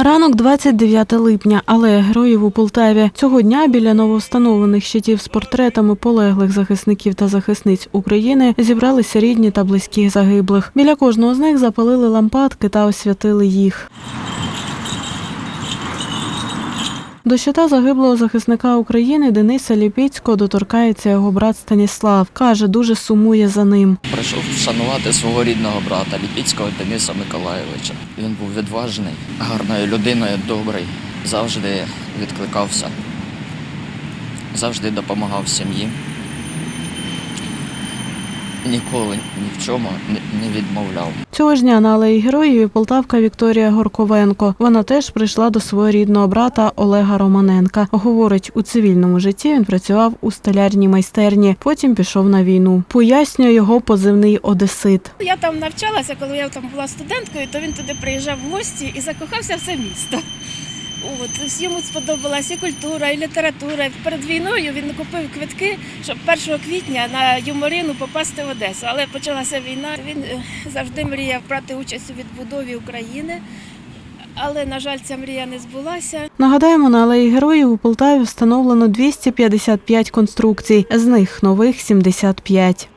Ранок 29 липня, але героїв у Полтаві. Цього дня біля нововстановлених щитів з портретами полеглих захисників та захисниць України зібралися рідні та близькі загиблих. Біля кожного з них запалили лампадки та освятили їх. До щита загиблого захисника України Дениса Ліпіцького доторкається його брат Станіслав. Каже, дуже сумує за ним. Прийшов вшанувати свого рідного брата Ліпіцького Дениса Миколаєвича. Він був відважний, гарною людиною, добрий, завжди відкликався, завжди допомагав сім'ї. Ніколи ні в чому не- відмовляв. Цього ж дня на алеї героїв і полтавка Вікторія Горковенко. Вона теж прийшла до свого рідного брата Олега Романенка. Говорить, у цивільному житті він працював у столярній майстерні, потім пішов на війну. Пояснює його позивний Одесит. Я там навчалася, коли я там була студенткою, то він туди приїжджав в гості і закохався в це місто. От йому сподобалася і культура, і література. Перед війною він купив квитки, щоб 1 квітня на юморину попасти в Одесу. Але почалася війна. Він е, завжди мріяв брати участь у відбудові України. Але, на жаль, ця мрія не збулася. Нагадаємо, на алеї героїв у Полтаві встановлено 255 конструкцій, з них нових 75.